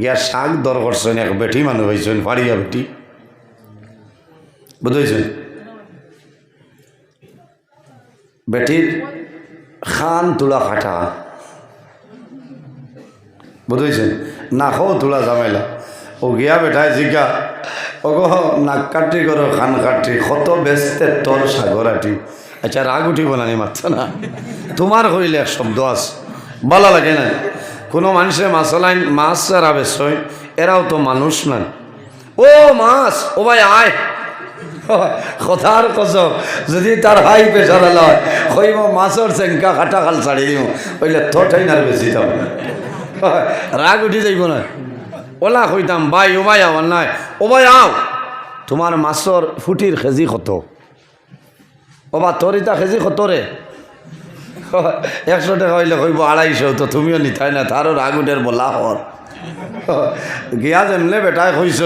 গিয়া শাক দর করছেন, এক বেটি মানুষ হয়েছেন ফাড়িয়া বেটি বুঝেছেন? বেটির খান তুলা খাটা বুঝেছেন? নাকও তুলা ঝামেলা ও গিয়া বেটায় জিজ্ঞা ও গো নাক কাটি করো খান কাটি, কত বেচতে তোর সাগরাটি আচ্ছা রাগ উঠিব না মাত্র না তোমার কইলে এক শব্দ আছে। ভালো লাগে না কোনো মানুষে মাছলাইন মাছ যারা বেসয় এরাও তো মানুষ না ও মাছ, ও ভাই আয়। কথার কসম, যদি তার হাই প্রেশার লয় কইব মাছর চেঙ্কা খাটা খাল ছাড়ি দিও কইলে থঠাই না বেশি দাম। রাগ উঠি যাইব না। ওলা কইতাম, ভাই, ও ভাই আমার নাই, ও ভাই আও। তোমার মাছর ফুটির খেজি কত? ও বা তোর ইতা খেজি কত রে একশো টাকা হইলে কইব আড়াইশো, তো তুমিও নিতাই না? তারও রাগ উঠের বলা হর গিয়া যেমনে বেটাই কইস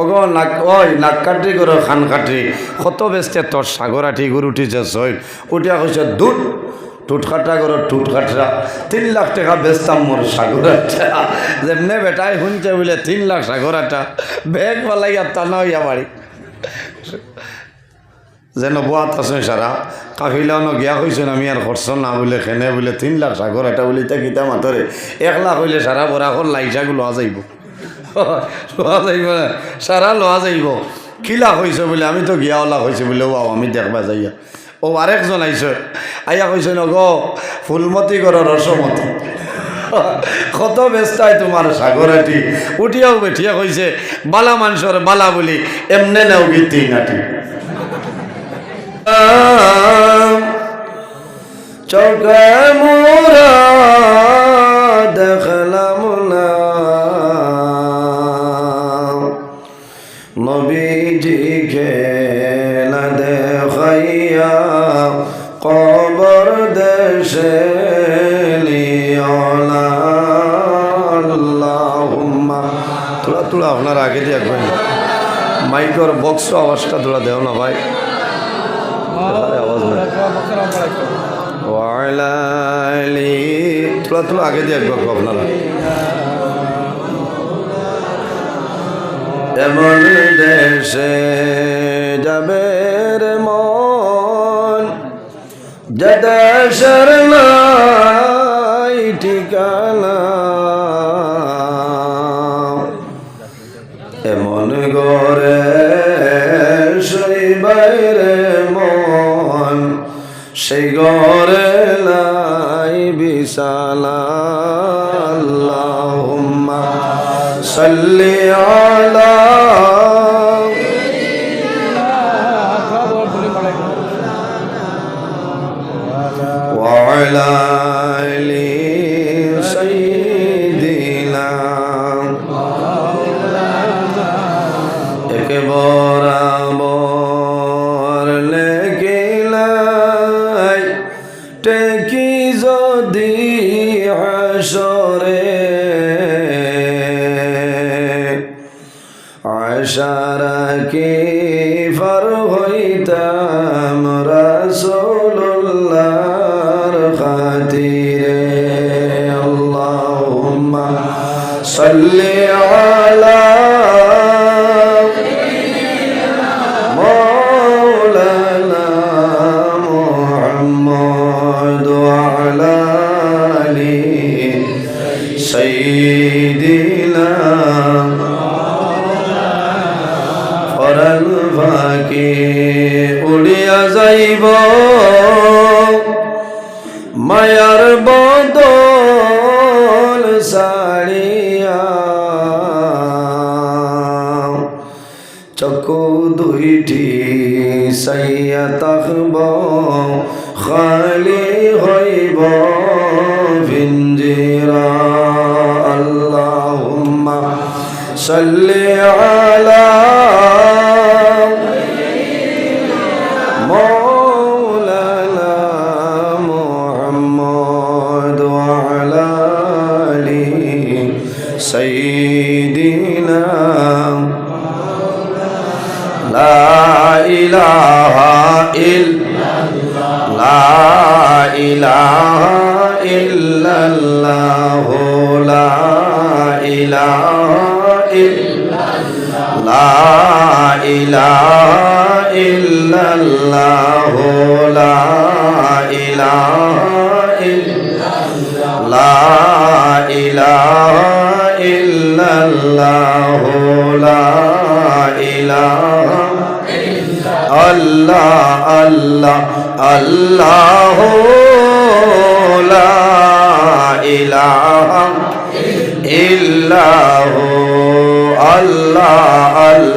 ওগো নাক, ওই নাক কাটি করো, খান কাটি। কত বেচতে তোর সাগরাটি গরু উঠিছে, সই। উঠিয়া কইছে, দুধ টুট কাটা করো টুটকাটরা তিন লাখ টাকা বেচতাম মোর সাগরাটা যেমনে বেটাই শুনছে বলে, তিন লাখ সাগরাটা বেগ পালাইয়া টানা হইয়া বাড়ি। যেন বোয়াত আছে সারা কাফিলানো গিয়া কইছেন আমি আর খরচ না বলে, খেনে বলে, তিন লাখ সাগর এটা বলে তা কিতা মাতরে এক লাখ হইলে সারা বরা কর লাইসাগু লোৱা যাইব। লোৱা যাইব সারা লোৱা যাইব। লাখ হয়েছে বলে? আমি তো গিয়া লাখ হয়েছে বলে, ও আমি দেখবা যাইয়া। ও আরেকজন আইছে আইয়া কইছে ন গো, ফুলমতি করো রসমতি কত ব্যস্তায় তোমার সাগরাটি উঠিয়াও বেঠিয়া কইছে বালা মানুষের বালা বলি, এমনে নেও গীতি নাটি। চৌকে মোরা দেখলাম না। নবীজি খেলা দেখাইয়া কবর দেশে তোরা তোরা আপনার আগে দিয়ে মাইকর বক্স আওয়াজটা তোরা দেও না ভাই। তোলা তোলা আগে দিয়ে একবার আপনারা। এমন দেশে যাবে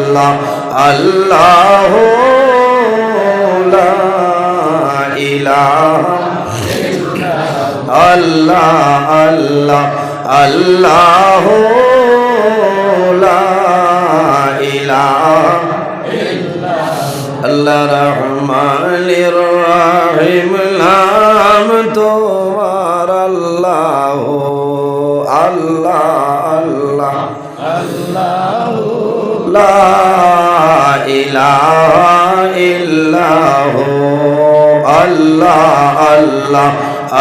আল্লাহ আল্লাহ লা ইলাহা আল্লাহ আল্লাহ আল্লাহ লা ইলাহা আল্লাহ রহমানির রহিম নাম তোমার আল্লাহ আল্লাহ আল্লাহ আল্লাহ আল্লাহ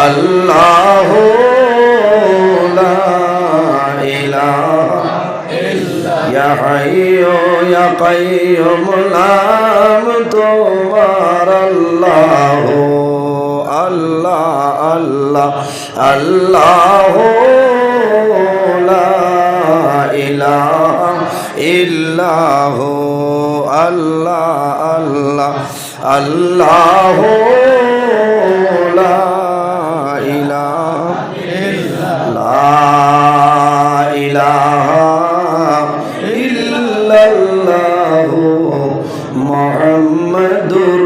আল্লাহ ইয়া ইয়া কাইয়ুম নাম তোমার আল্লাহ আল্লাহ আল্লাহ আল্লাহ ইল্লাহ আল্লাহ আল্লাহ আল্লাহ মুহাম্মাদুর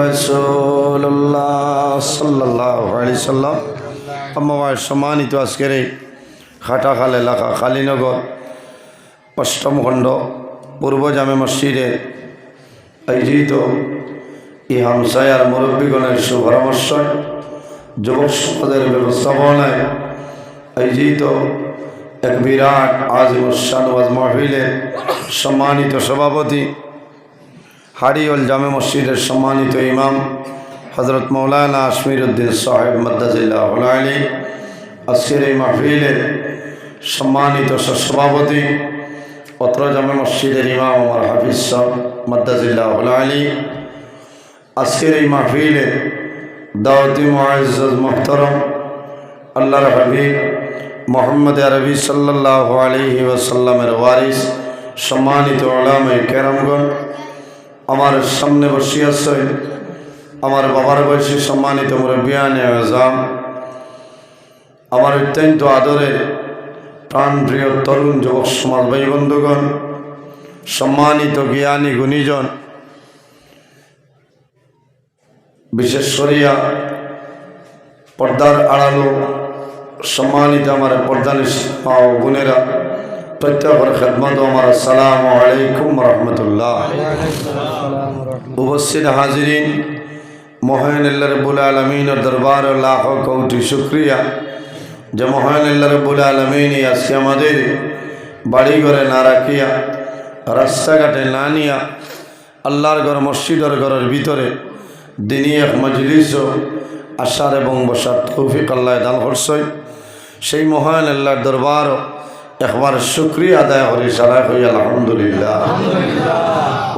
রাসূলুল্লাহ সাল্লাল্লাহু আলাইহি সাল্লাম। আমার সম্মানিত আজকের এই খাটাখাল এলাকা কালীনগর অষ্টম খণ্ড পূর্ব জামে মসজিদে আয়োজিত এই হামসায়ার মুরব্বীগণের সুপরামর্শ যুবক সমাজের ব্যবস্থাপনায় আয়োজিত এক বিরাট আজিমুসান ওয়াজ মাহফিলের সম্মানিত সভাপতি হারিওল জামে মসজিদের সম্মানিত ইমাম হজরত মৌলানা আশমির উদ্দিন সাহেব মদ্দাজিল্লাহ আলী আজকের এই মাহফিলের সম্মানিত সভাপতি অত্র জামে মসজিদের ইমাম আমার হাফিজ সাহ মদ্দাজিল্লাহ আলী। আজকের এই মাহফিলে দাওয়াতি মুআজ্জাজ মোহতরম, আল্লাহর হাবিব, মোহাম্মদ আরবি সাল্লাহ আলহি ওয়াসাল্লামের ওয়ারিস, সম্মানিত ওলামে কেরামগণ, আমার সামনে বসিয়াছে আমার বাবার বয়সী সম্মানিত মুরব্বিয়ানে আজাম আমার অত্যন্ত আদরের প্রাণপ্রিয় তরুণ যুবক সমাজ ভাই বন্ধুগণ, সম্মানিত জ্ঞানী গুণীজন, বিশেষ করিয়া পর্দার আড়ালো সম্মানিত আমার পর্দানিস মা ও বোনেরা, প্রত্যেকের খেদমত আমার আসসালামু আলাইকুম রহমতুল্লাহ। উপস্থিত হাজিরিন, মহান আল্লাহ রবুল আলমিনের দরবার লাখ কৌটি শুক্রিয়া। যে মহান আল্লাহ রবুল আলমিন আজকে আমাদের বাড়ি ঘরে না রাখিয়া, রাস্তাঘাটে না নিয়া, আল্লাহর ঘর, মসজিদের ঘরের ভিতরে দিনী এক মজলিস আশার এবং বসার তৌফিক আল্লাহ দান করছই সেই মহান আল্লাহর দরবার একবার শুক্রিয়া আদায় করি, সারা হই আলহামদুলিল্লাহ।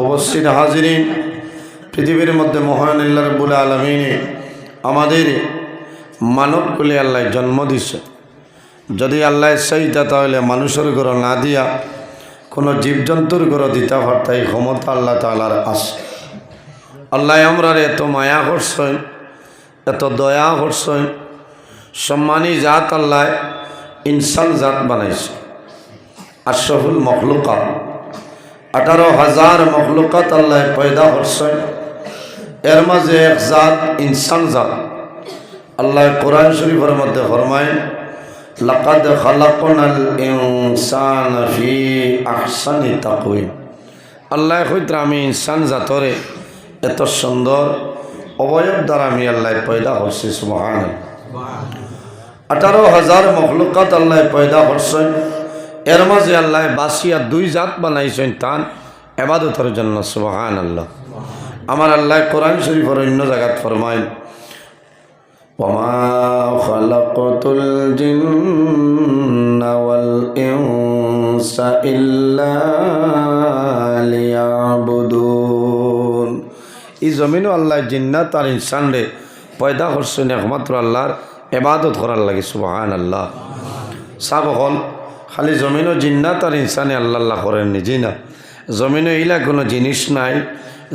উপস্থিত হাজিরিন, পৃথিবীর মধ্যে মহান আল্লাহ রবুল আলমিনে, আমাদের মানবকুলে আল্লাহ জন্ম দিছে। যদি আল্লাহ চাইতা তাহলে মানুষের ঘর না দিয়া কোনো জীবজন্তুর ঘর দিতে পারতাই ক্ষমতা আল্লাহ তালার আছে। আল্লাহ আমরার এত মায়া করছেন, এত দয়া করছেন, সম্মানী জাত আল্লাহ ইনসান জাত বানাইছে। আশরফুল মখলুকাত, আঠারো হাজার মখলুকাত আল্লাহ পয়দা করছেন। এর মাঝে এক জাত ইনসান জাত। আল্লাহ কোরআন শরীফের মধ্যে ফরমায়, লাকাদ খালাকনাল ইনসান ফি আহসানি আল্লাহ কইত্রা আমি ইনসান জাতরে এত সুন্দর, অবয়ব দ্বারা আমি আল্লাহ পয়দা করছি সুবহান আঠারো হাজার মখলুকাত আল্লাহ পয়দা করছেন। এর মাঝে আল্লাহ বাসিয়া দুই জাত বানাইছেন তান এবাদতের জন্য সুবহান আল্লাহ আমার আল্লাহ কোরআন শরীফের অন্য জায়গাত ফরমায় وما خلقت الجن والإنس الإنس إلا ليعبدون এই জমিনও আল্লাহ জিন্নাত আর ইনসান রে পয়দা করছেন একমাত্র আল্লাহর এবাদত করার লাগে সুবাহান আল্লাহ সাব হল খালি জমিনও জিন্নাত আর ইনসানে আল্লাহ আল্লাহ করেন নিজেই না জমিনে ইলা কোনো জিনিস নাই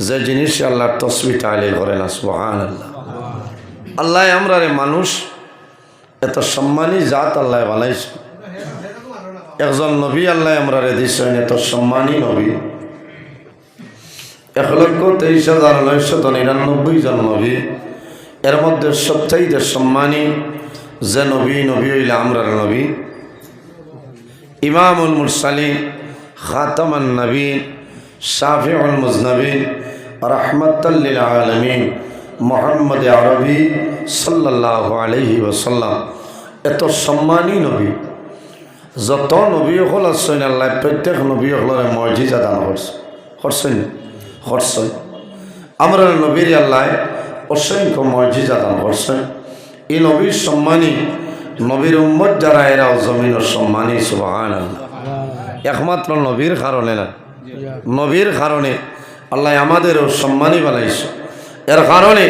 যে জিনিস আল্লাহর তসবি তাহলে করে না সুবাহান আল্লাহ আল্লাহ আমরা রে মানুষ, এত সম্মানী জাত আল্লাহ বানাইছে। একজন নবী আল্লাহ আমরা রে দিচ্ছেন এত সম্মানী নবী। এক লক্ষ তেইশ হাজার নয়শত নিরানব্বই জন নবী, এর মধ্যে সবচাইতে সম্মানী যে নবী নবী হইলে আমরার নবী। ইমামুল মুরসালিন, খাতামান নবীন, শাফিউল মুজনবিন রহমতাল্লিল আলমিন। মোহাম্মদ আরবি সাল্লাহ আলহি ওসাল্লাম এত সম্মানী নবী। যত নবী হল আছেন আল্লাহ প্রত্যেক নবী হলরে মর্জিজা দান করছে। করছেন? করছেন। আমরা নবীর আল্লাহ অসংখ্য মর্জিজা দান করছেন। এই নবীর সম্মানী নবীর উম্মত যারা এরাও জমিনের সম্মানী সুবাহান একমাত্র নবীর কারণে না। নবীর কারণে আল্লাহ আমাদেরও সম্মানী বানাইছে। এর কারণে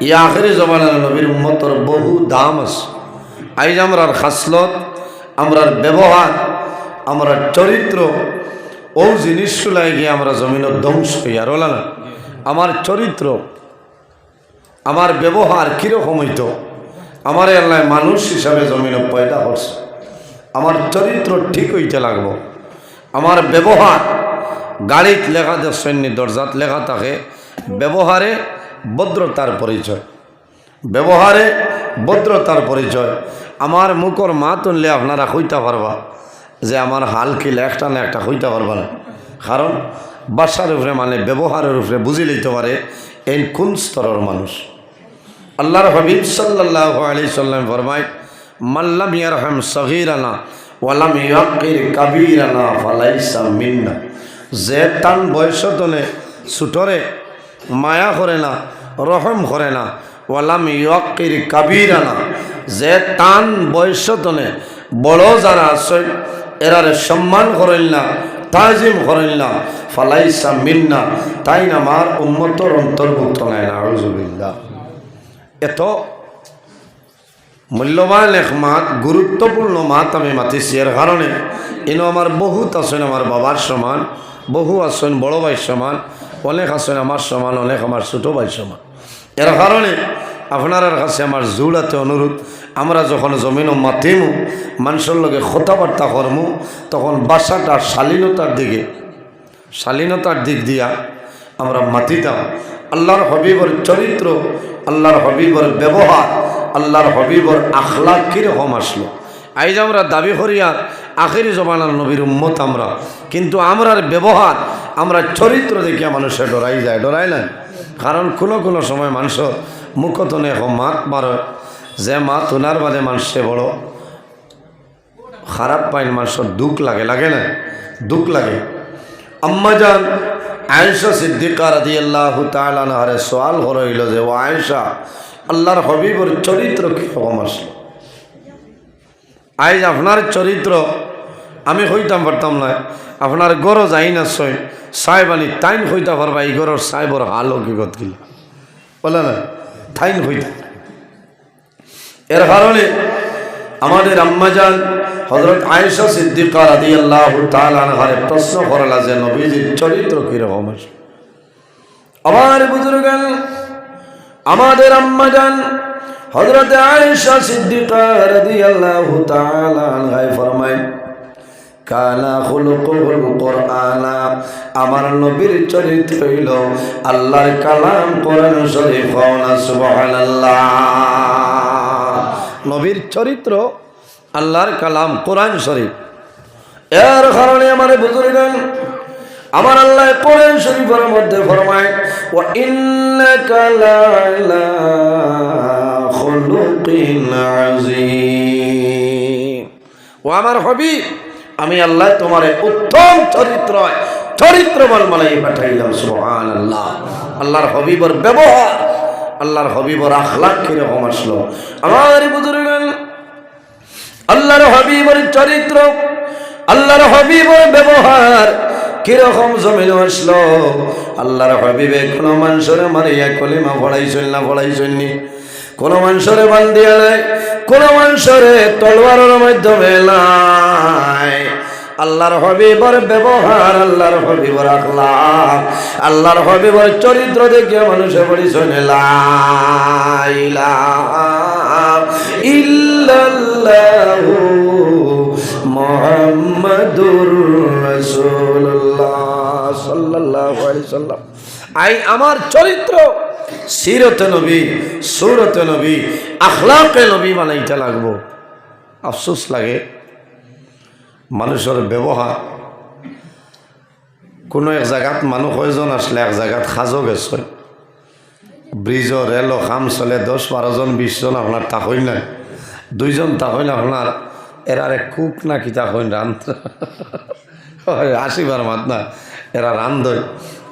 ই আখেরি জমানার নবীর উম্মতর বহু দাম আছে। আইজ আমরার খাসলত, আমরার ব্যবহার, আমরার চরিত্র, ও জিনিসগুলাই গিয়ে আমরা জমিনের ধ্বংস হই আর ওলা না। আমার চরিত্র, আমার ব্যবহার কীরকম হইতো? আমার আল্লাহ মানুষ হিসাবে জমিনে পয়দা করছে। আমার চরিত্র ঠিক হইতে লাগবো। আমার ব্যবহার, গাড়িত লেখা সৈন্য দরজাত লেখা থাকে। ব্যবহারে ভদ্রতার পরিচয়। ব্যবহারে ভদ্রতার পরিচয়। আমার মুখর মা তুললে আপনারা হইতে পারবা যে আমার হাল কিলে একটা না একটা হইতে পারবা না। কারণ বাসার উপরে মানে ব্যবহারের উপরে বুঝি লইতে পারে এই কোন স্তরের মানুষ। আল্লাহর হবিব সাল্লাহ আলি সাল্লাম ফরমায় মাল্লাম ইয়ারহাম সগিরানা ওয়ালাম ইয়াকির কাবিরানা ফালাইসা মিন্না। যে তান বয়সতনে ছুটরে মায়া করে না, রহম করে না। ওয়ালাম ইয়াকির কাবিরানা। যে টান বয়স তলে বড় যারা আছে, এরারে সম্মান করেন না, তাজিম করেন না। ফালাইসা মিন্না, তাই না আমার উন্মতর অন্তর্ভুক্ত নাই না আউজুবিল্লাহ এত মূল্যবান এক মাত, গুরুত্বপূর্ণ মাত আমি মাতিছি, এর কারণে। ইনো আমার বহুত আছেন, আমার বাবার সমান, বহু আছেন, বড় ভাই সমান। অনেক আছেন আমার সমান অনেক আমার ছোটো ভাই সমান। এর কারণে আপনার কাছে আমার জোড়াতে অনুরোধ আমরা যখন জমিনও মাতিমু মানুষের লগে কথাবার্তা করমু তখন বাসাটা শালীনতার দিকে শালীনতার দিক দিয়া আমরা মাতিতাম আল্লাহর হবিবর চরিত্র আল্লাহর হবিবর ব্যবহার আল্লাহর হবিবর আখলা কীরকম আসলো আইজ আমরা দাবি করিয়া আখেরি জমানার নবীর উম্মত আমরা। কিন্তু আমরার ব্যবহার, আমরা চরিত্র দেখিয়া মানুষে ডরাই যায়, ডরাই না কারণ কোনো কোনো সময় মানুষের মুখতনে এখন মাত মারে, যে মাত তোনার বাদে মানুষে বড়। খারাপ পাইন মানুষের দুঃখ লাগে লাগে না? দুঃখ লাগে। আম্মাজান আয়েশা সিদ্দিকা রাদি আল্লাহ তালারে সোয়াল হইল যে, ও আয়েশা, আল্লাহর হবিবর চরিত্র কীরকম আসলো? আইজ আপনার চরিত্র আমি হইতাম পারতাম না, আপনার গরো যাই না সই সাহেবানি তাইন হইতে পারবা, এই গরর সাহেবর হাল হকিগত গিল। বলে না তাইন হইতাম এর কারণে আমাদের আম্মাজান হজরত আয়েশা সিদ্দিকা রাদি আল্লাহ তালারে প্রশ্ন করলা যে, নবীজির চরিত্র কীরকম আছে? আমার বুজুর্গান, আমাদের আম্মাজান হজরত আয়েশা সিদ্দিকা রাদি আল্লাহ তালায় ফরমায় কালা খুলুকুল কোরআনা। আমার নবীর চরিত্র হইল আল্লাহর কালাম কোরআন শরীফ সুবহানাল্লাহ। নবীর চরিত্র আল্লাহর কালাম কোরআন শরীফ। এর কারণে আমার বুজুর্গান আমার আল্লাহ কোরআন শরীফের মধ্যে ফরমায় ও ইন্নাকা ও আমার হবি আমি আল্লাহ তোমার উত্তম চরিত্র চরিত্রবান মালাই পাঠাইলাম সুবহানাল্লাহ। আল্লাহর হবিবর ব্যবহার, আল্লাহর হবিবর আখলাক কীরকম আসলো। আমার বুজুর্গান আল্লাহর হাবিবের চরিত্র, আল্লাহর হবিবের ব্যবহার কীরকম জমিন আসলো। আল্লাহর হবিবে কোনো মানুষের মারিয়া কলিমা পড়াইছেন না পড়াইছেন নি কোনো মানুষের বান্দিয়া নাই, কোনো মানুষের তলোয়ারের মাধ্যমে নাই। আল্লাহর হবিবর ব্যবহার, আল্লাহর হবিবর আখলাক আল্লাহর হবিবর চরিত্র দেখে মানুষে বলি, শোনে ইল্লাল্লাহু মোহাম্মদুর রাসূলুল্লাহ সাল্লাল্লাহু আলাইহি সাল্লাম। আই, আমার চরিত্র সিরতে নবী, সুরতে নবী, আখলাকে নবী বানাইতে লাগবো। আফসোস লাগে। মানুষের ব্যবহার কোনো এক জায়গাত মানুষ কয়জন আসলে এক জায়গাত সাজো গেছে। ব্রিজ রেল খাম চলে দশ বারোজন বিশজন আপনার তাকই নাই। দুইজন তাকই না আপনার এরার কুক না কি তাকই রান আসিবার মাত না এরা রান্ধই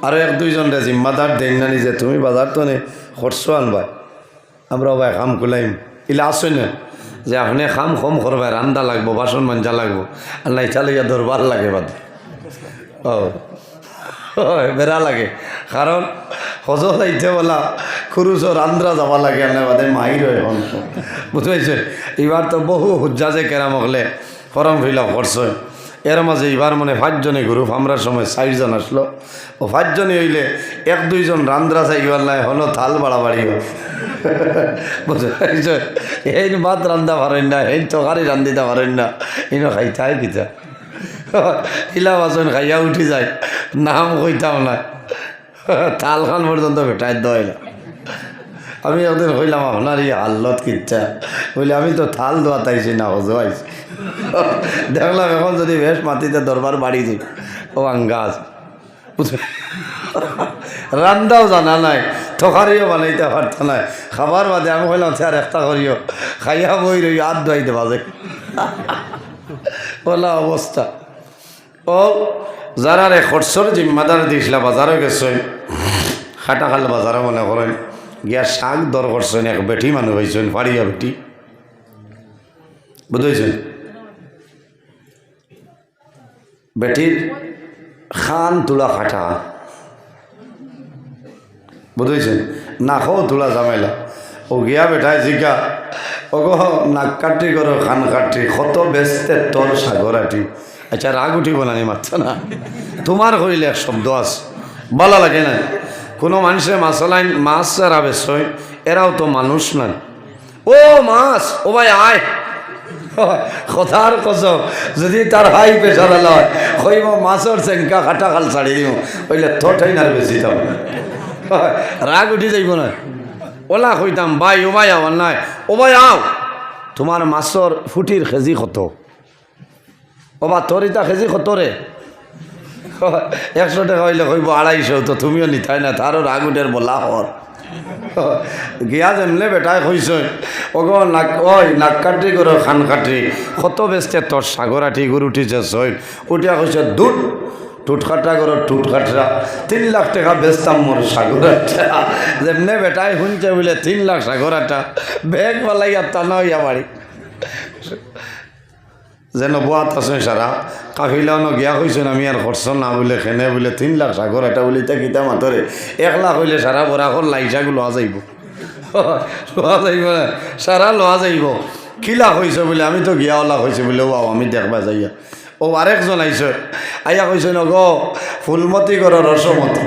আরও এক দুইজন রে জিম্মাদার দেন না নিজে তুমি বাজার তো নে খরচো আনবা? আমরা ভাই, খাম কুলাইম ইলা আসই না যে আপনি খাম কম করবে রান্দা লাগবো, বাসন মাঞ্জা লাগবো। আর নাই চালিয়া দরবার লাগে বাদ। ও বেড়া লাগে। কারণ হজল আইতে বলা খুরুচ রান্দ্রা যাবা লাগে আল্লাহ বাদে, মাহির হয় বুঝতে পারছ এবার তো বহু হুজ্জাজে কেরাম হলে ফরম ফিল আপ করছে এর মাঝে এবার মানে পাঁচজনে গ্রুপ আমরা সময় ষাটজন আসলো। ও পাঁচজনে হইলে এক দুইজন রান্দ্রা চাইবার নাই, হলো থাল বুঝতে পারছে এই ভাত রান্ধা পারেন না, এই তরকারি রান্ধিতে পারেন না ইনো খাইতে কিতা ইলা বাসন খাইয়া উঠি যায়, নাম কইতাম না তাল খান পর্যন্ত ভেটাই দইলা আমি একদিন কইলাম, আপনার এই হাল্লত কিচ্ছা? বলে আমি তো থাল দোয়া তাইছি না হজো আইছি দেখলাম এখন যদি বেশ মাটিতে দরবার বাড়ি দিই। ও আঙ্গাজ। রান্দাও জানা নাই থকারিও বানাইতে পারত নাই। খাবার বাদে আমি কইলাম, স্যার, একটা করিও। খাইয়া বই রই হাত ধোয়াইতে বাজে। বলা অবস্থা। ও, যারা রে খরচর জিম্মাদার দিছিলা বাজারে গেছে। খাটা খাল বাজারে মনে করেন। গিয়া শাক দর করছেন, এক বেটি মানুষ হয়েছেন ফাড়িয়া বেটি। বুঝেছেন বেটির খান তুলা খাটা বুঝেছেন নাকও তুলা ঝামেলা ও গিয়া বেটায় জিকা গো নাক কাটি করো, খান কাটি, কত বেচতে তোর সাগরাটি আচ্ছা রাগ উঠিব না মাত্র না। তোমার কইলে এক শব্দ আছে। ভালো লাগে না। কোনো মানুষে মাসালাইন মাছ যারা বেসয় এরাও তো মানুষ না ও মাছ, ও ভাই, আয়। কথার কসম, যদি তার হাই প্রেশার লয় কইব মাছের চেঙ্কা খাটা খাল ছাড়ি দিও ওইলে থঠাই না বেশি তাম। রাগ উঠি যাইব না ওলা কইতাম ভাই ও ভাই আমার নাই। ও ভাই আও। তোমার মাছর ফুটির খেজি কত ও বা তোর খেজি কত রে একশো টাকা হইলে কইব আড়াইশো তো তুমিও নিতাই না তারও রাগ উঠের বলা হর গিয়া যেমনে বেটাই কইস ওগ নাক ওই নাক কাটি করো খান কাটি। কত বেচতে তোর সাগরাটি গরু উঠিছে সই উঠিয়া কইছে দুধ টুট কাটা করো টুট কাটরা তিন লাখ টাকা বেচতাম মোর সাগরাটা যেমনে বেটাই শুনছে বলে, তিন লাখ সাগরাটা বেগ বালাইয়া টানা হইয়া বাড়ি যেন বোয়াত আছে সারা কাফিলানো গিয়া কইছেন আমি আর খরচ না বলে, খেনে বলে, তিন লাখ সাগর এটা বলে তা কিতা মাতরে এক লাখ হইলে সারা বরা কর লাইসাগু লোৱা যাইব। লোৱা যাইব সারা লোৱা যাইব। কি লাখ হয়েছে বলে আমি তো গিয়া লাখ হয়েছে বলে ও আমি দেখবা যাইয়া ও আরেকজন আইছে আইয়া কইছে ন, গো, ফুলমতি কর রসমতি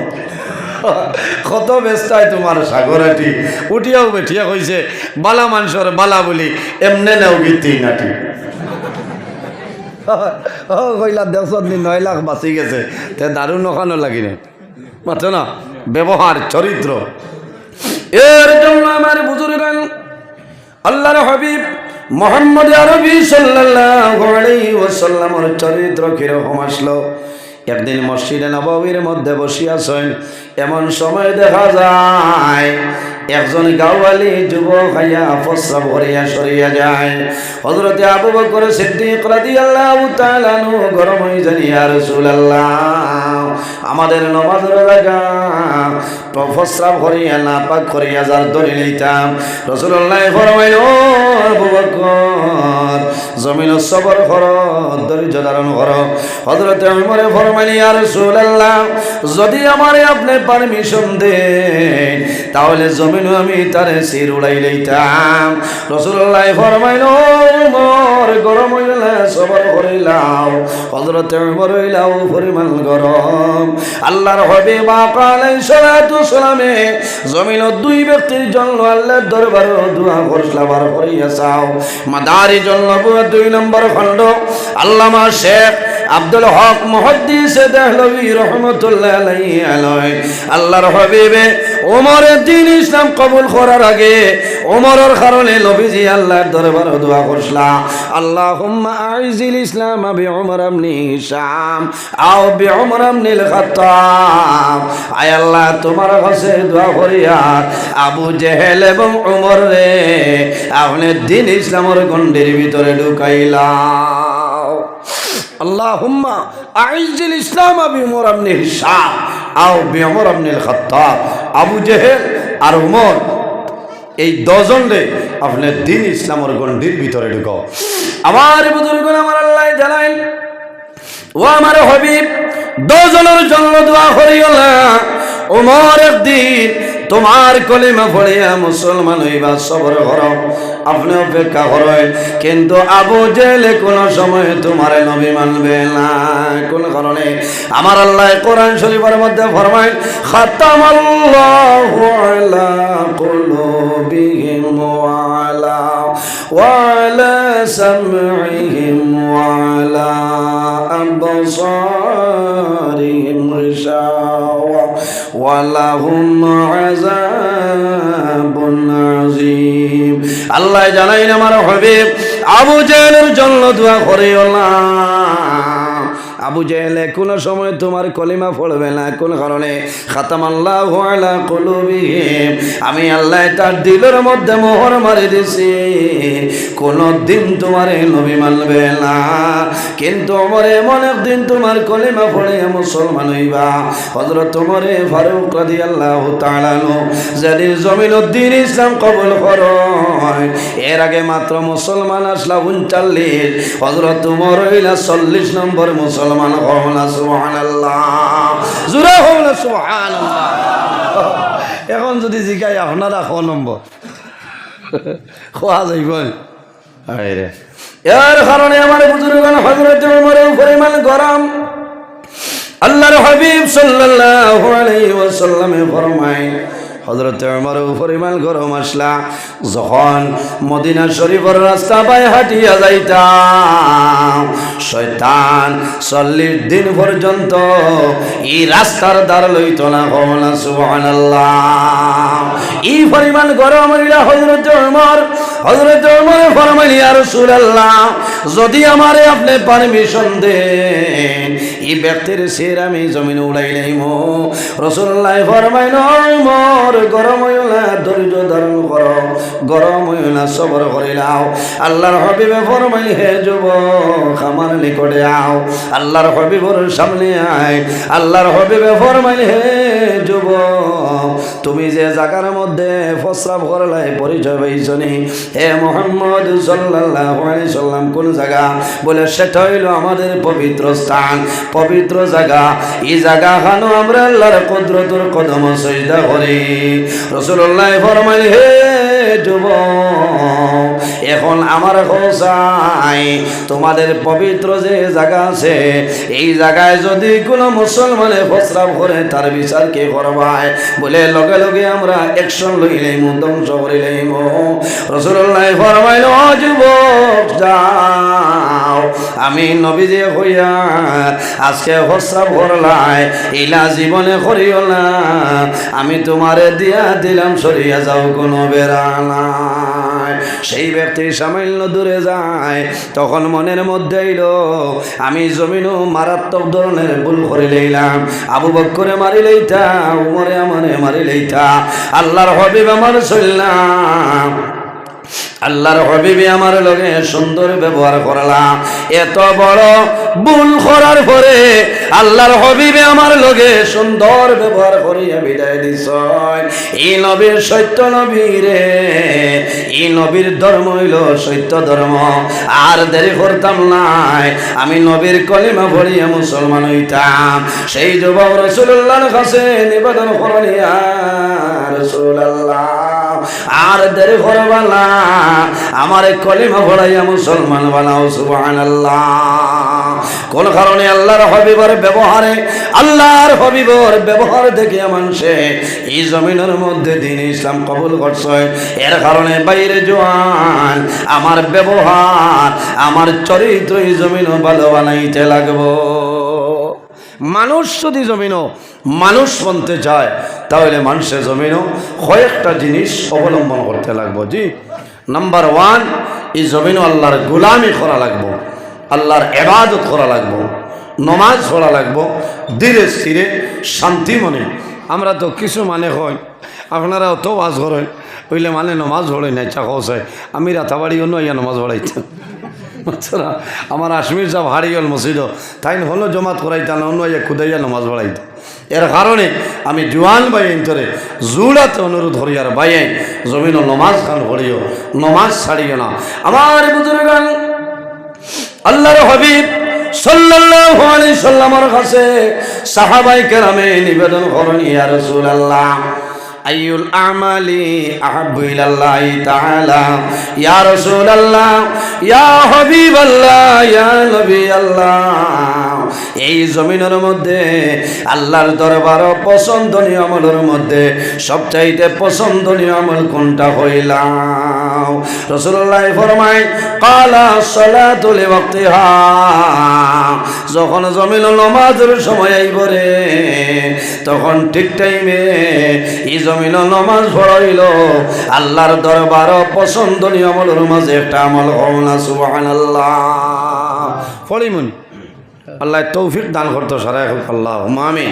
কত ব্যস্তায় তোমার সাগরাটি উঠিয়াও বেঠিয়া কইছে বালা মানুষের বালা বলি, এমনে নেও গীতি নাটি। ও কইলা দেড়শো দিন নয় লাখ বাঁচি গেছে। তে দারুণ ওখানো লাগিনে মাত্র না ব্যবহার চরিত্র এর জন্য আমার বুজুরগান আল্লাহর হাবিব মোহাম্মদ আরবি সাল্লাল্লাহু আলাইহি ওয়াসাল্লামের চরিত্র কীরকম আসলো। একদিন মসজিদে নববীর মধ্যে বসিয়াছেন, এমন সময় দেখা যায়, একজন গাওয়ালি যুবক হাইয়া প্রস্রাব ভরিয়া সরিয়া যায়। হজরতে আবু বকর সিদ্দিক রাদিয়াল্লাহু তাআলা নু গরম হই জানি ইয়া রাসূলুল্লাহ আমাদের নমাজের জায়গা প্রস্রাব করিয়া না পাক করিয়া যার ধরে লইতাম রসুল্লাহ ফরমাইল, ও জমিন সবর কর, ধৈর্য ধারণ কর। হজরতে উমরে ফরমাইলি আর রাসূলুল্লাহ, যদি আমারে আপনি পারমিশন দেন, তাহলে জমিন আমি তারে সির উড়াই লইতাম। রসুল্লাহ ফরমাইল, ও উমর, গরম হইলা সবর করিলাম হজরতে উমর হইলাও পরিমাণ গরম। আল্লাহর হবে কালাই সালাতু সালামে জমিন দুই ব্যক্তির জন্য আল্লাহর দরবার দোয়া চাও মাদারি জন্য দুই নম্বর খণ্ড, আল্লামা শেখ আব্দুল হক মহদ্দিস দেহলবি রহমতুল্লাহ আলাইহি আলাই আল্লাহর হাবিবে ওমরের দিন ইসলাম কবুল করার আগে ওমরের কারণে নবীজি আল্লাহর দরবারে দোয়া করছলা আল্লাহুম্মা আইজিল ইসলাম বি উমর ইবনে হিশাম, আও বি উমর আয় আল্লাহ, তোমার কাছে দোয়া আবু জেহেল এবং উমর রে, আপনি দিন ইসলামের গন্ডির ভিতরে আল্লাহুম্মা আইজিল ইসলাম আবি উমর হিশাম আও বি উমর আবু জেহেল আর উমর, এই দজন রে আপনার দিন ইসলামের গন্ডির ভিতরে ঢুকাও। আমার বুজুর্গ আমার আল্লাহ জানাইন ও আমার হবিব দজনের জন্য দোয়া করিও না। ওমর একদিন তোমার কলিমা পড়িয়া মুসলমান হইবা সবর কর আপনি অপেক্ষা করেন কিন্তু আবু জেলে কোন সময় তোমার নবী মানবে না কোন কারণে আমার আল্লাহ কোরআন শরীফের মধ্যে ফরমায় খাতামাল্লাহু আলা কুলুবিহিম ওয়া আলা ওয়া আলা সামঈহিম ওয়া আলা আবসারিহিম غشاوة ولهم عذاب আযাবুন আযীম। আল্লাহ জানাইন আমার হবে আবু জাহেলের জন্য দোয়া করে আল্লাহ আবু জেলে কোনো সময় তোমার কলিমা পড়বে না। কোন কারণে? খাতাম আল্লাহ আমি আল্লাহ তার দিলের মধ্যে মোহর মারি দিছি। কোন দিন তোমার নবী মানবে না। কিন্তু আমার এমন একদিন তোমার কলিমা পড়ে মুসলমান হইবা। হজরত তোমারে ফারুক রাদি আল্লাহ তালানো যেদিন জমিন উদ্দিন ইসলাম কবল কর এর আগে মাত্র মুসলমান আসলা উনচাল্লিশ। হজরত তোমার হইলা চল্লিশ নম্বর মুসলমান। হওয়া সুবহান আল্লাহ জুড়ে হওয়া সুবহান এখন যদি জিকাই আপনারা ক নম্বর খোয়া যাইব। এর কারণে আমার বুজুর্গান হজরত উমরের পরিমাণ গরম আল্লাহর হাবিব সাল্লাল্লাহু আলাইহি ওয়াসাল্লামে ফরমায় হজরত আমার পরিমাণ গরম আসলা। যখন মদিনা শরীফের রাস্তা পায়ে হাঁটিয়া যাইতাম, শয়তান চল্লিশ দিন পর্যন্ত এই রাস্তার দ্বার লইত না কমলা সুবহানাল্লাহ। এই পরিমাণ গরম হইলা হজরত ওমর হজরত ওমর ফরমাইলি আর রাসূলুল্লাহ, যদি আমারে আপনি পারমিশন দেন ব্যক্তির শির আমি জমিন উড়াই লাইম রসুল্লাহ ফরমাইল ওমর গরম হইল, ধৈর্য ধারণ কর, গরম সবর করিলাও আল্লাহর হবিবে ফরমাইল হে যুব আমার নিকটে আও। আল্লাহর হবিবর সামনে আয়। আল্লাহর হবিবে ফরমাইল হে যুব তুমি যে জায়গার মধ্যে প্রস্রাব করলাই, পরিচয় পাইছনি হে মোহাম্মদ আলাইহি সাল্লাম, কোন জায়গা বলে, সেটা হইল আমাদের পবিত্র স্থান। পবিত্র জায়গা। এই জায়গা খানো আমরা আল্লাহর কুদরতুর কদম সজদা করি। রাসূলুল্লাহ ফরমাইল হে যুব এখন আমার হোসাই তোমাদের পবিত্র যে জায়গা আছে, এই জায়গায় যদি কোনো মুসলমানে প্রস্রাব করে, তার বিচার কে করবায়? বলে লগে লগে আমরা অ্যাকশন লইলেইম ধ্বংস করিলেইম রসুল্লাহ ফরমাইল "ও যুবক, যাও। আমি নবীজি হইয়া আজকে প্রস্রাব করলাই ইলা জীবনে করিও না। আমি তোমারে দিয়া দিলাম, সরিয়া যাও, কোনো বেড়া নাই। সেই ব্যক্তি সামান্য দূরে যায়, তখন মনের মধ্যে এলো, আমি জমিনও মারাত্মক ধরনের ভুল করে লইলাম। আবু বক্করে মারি লইতা, উমরে আমারে মারি লইতা। আল্লাহর হবিব আমার চললাম আল্লাহর হবিবি আমার লগে সুন্দর ব্যবহার করলাম। এত বড় ভুল করার পরে আল্লাহর হবিবে আমার লগে সুন্দর ব্যবহার করিয়া বিদায় দিছ এই নবীর সত্য নবীরে এই নবীর ধর্ম হইল সত্য ধর্ম। আর দেরি করতাম নাই, আমি নবীর কলিমা ভরিয়া মুসলমান হইতাম। সেই যুবক রসুল্লাহর কাছে নিবেদন করিয়া রসুল্লাহ আর দেরি করবা না। আমার কলিমা ভরাইয়া মুসলমান বানাও, সুবহানাল্লাহ। কোন কারণে আল্লাহর হবিবর ব্যবহারে, আল্লাহর হবিবর ব্যবহার দেখে মানুষে এই জমিনের মধ্যে দিন ইসলাম কবুল করছে। এর কারণে বাইরে জোয়ান, আমার ব্যবহার, আমার চরিত্র এই জমিন ভালো বানাইতে লাগবো। মানুষ যদি জমিনও মানুষ বনতে চায়, তাহলে মানুষের জমিনও কয়েকটা জিনিস অবলম্বন করতে লাগবো। জি। নাম্বার ওয়ান এই জমিনও আল্লাহর গোলামি করা লাগবো, আল্লাহর এবাদত করা লাগবো, নমাজ পড়া লাগবো ধীরে স্থিরে শান্তি মনে। আমরা তো কিছু মানে হয় আপনারা অত ওয়াজ করেন হইলে মানে নমাজ পড়ে নাই চাকসায় আমি রাতাবাড়ি অন্য ইয়া নমাজ পড়াইতাম। না? আমার আশমির সাহেব হারিয়ে গেল মসজিদ। তাই হলো জমাত করাইতাম না অন্য ইয়া খুদাইয়া নমাজ পড়াইতাম এর কারণে আমি জোয়ান বাই ইন্তরে জুড়াতে অনুরোধ হরিয়ার বাইয়াই জমিন নমাজ খান হরিও নমাজ ছাড়িও না। আমার বুজুর্গান, আল্লাহর হাবিব সাল্লাল্লাহু আলাইহি সাল্লামের কাছে সাহাবাই কেরামে নিবেদন করেন, ইয়া রাসূলুল্লাহ। আইয়ুল আমালি আহাব্বু তাআলা। ইয়া রাসূলুল্লাহ, ইয়া হাবিবাল্লাহ, ইয়া নবী আল্লাহ এই জমিনের মধ্যে, আল্লাহর দরবার পছন্দনীয় আমলের মধ্যে সবচাইতে পছন্দনীয় আমল কোনটা হইলাম রসুল্লাহ ফরমায়, কালা সলাতুল ওয়াক্তিহা যখন জমিন নমাজের সময় আইব রে, তখন ঠিক টাইমে এই জমিন নমাজ পড়াইল আল্লাহর দরবার পছন্দনীয় আমলের মাঝে একটা আমল হও না, সুবহানাল্লাহ। ফলিমুনি আল্লাহ তৌফিক দান করতো সারা এখন আল্লাহ আমি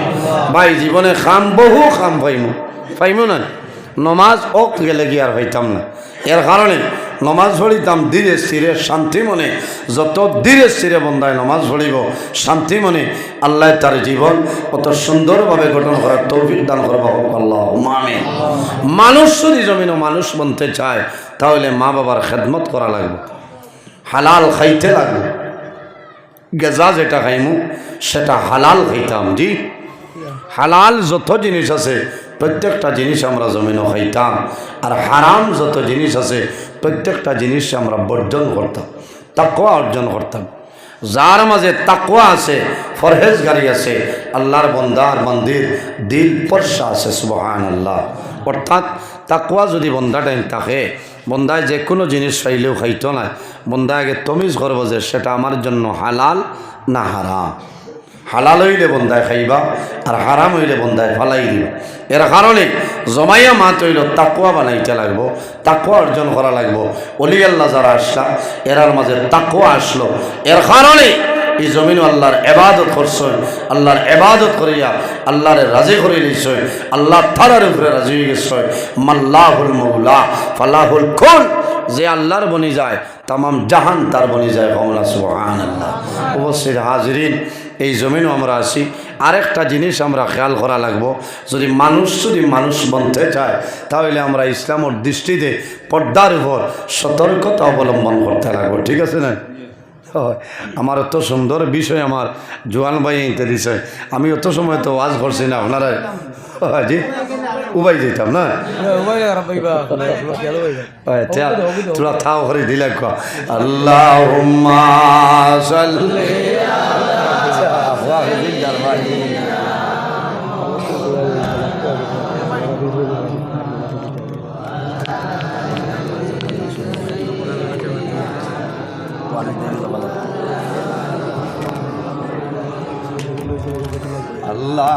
ভাই, জীবনে খাম, বহু খাম পাইমু পাইমু না নমাজ ওক গেলে কি আর হইতাম না। এর কারণে নমাজ পড়িতাম, ধীরে স্থিরে, শান্তি মনে। যত ধীরে স্থিরে বন্ধায় নমাজ পড়িব, শান্তি মনে। আল্লাহ তার জীবন কত সুন্দরভাবে গঠন করার তৌফিক দান করব আল্লাহ আমি মানুষ যদি জমিনও মানুষ বনতে চায়, তাহলে মা বাবার খেদমত করা লাগবে। হালাল খাইতে লাগবে। গেজা যেটা খাইমু, সেটা হালাল খাইতাম, জি। হালাল যত জিনিস আছে প্রত্যেকটা জিনিস আমরা জমিনও খাইতাম আর হারাম যত জিনিস আছে, প্রত্যেকটা জিনিস আমরা বর্জন করতাম তাকুয়া অর্জন করতাম। যার মাঝে তাকুয়া আছে ফরহেজগারি আছে, আল্লাহর বন্দার মন্দির দিল পর্ষা আছে সুবহান আল্লাহ অর্থাৎ তাকুয়া যদি বন্দা টাইম থাকে, বন্দায় যে কোনো জিনিস খাইলেও খাইতো না। বন্দা আগে তমিজ করব যে সেটা আমার জন্য হালাল না হারাম। হালাল হইলে বন্দায় খাইবা আর হারাম হইলে বন্দায় ফালাই দিবা। এর কারণে জমাইয়া মাত হইল তাকুয়া বানাইতে লাগবো তাকুয়া অর্জন করা লাগবো। অলি আল্লাহ যারা আসলা, এরার মাঝে তাকুয়া আসলো। এর কারণে এই জমিন আল্লাহর এবাদত করছেন, আল্লাহর এবাদত করিয়া আল্লাহরে রাজি করে নিশ্চয় আল্লাহ তালার উপরে রাজি হয়ে গেছে মাল্লাহুল মৌলা, ফালাহুল খুন যে আল্লাহর বনি যায়, তামাম জাহান তার বনি যায় কমলা সুহান আল্লাহ অবশ্যই হাজরিন এই জমিনও আমরা আছি। আরেকটা জিনিস আমরা খেয়াল করা লাগবো, যদি মানুষ যদি মানুষ বনতে চায়, তাহলে আমরা ইসলামের দৃষ্টিতে পর্দার উপর সতর্কতা অবলম্বন করতে লাগবো, ঠিক আছে না? আমার অত সুন্দর বিষয় আমার জোয়ান ভাই ইতে দিছে। আমি অত সময় তো ওয়াজ করছি না, আপনারা জি? উবাই যেতাম না? তোরা থাও করে দিলে ক আল্লাহ আল্লাহ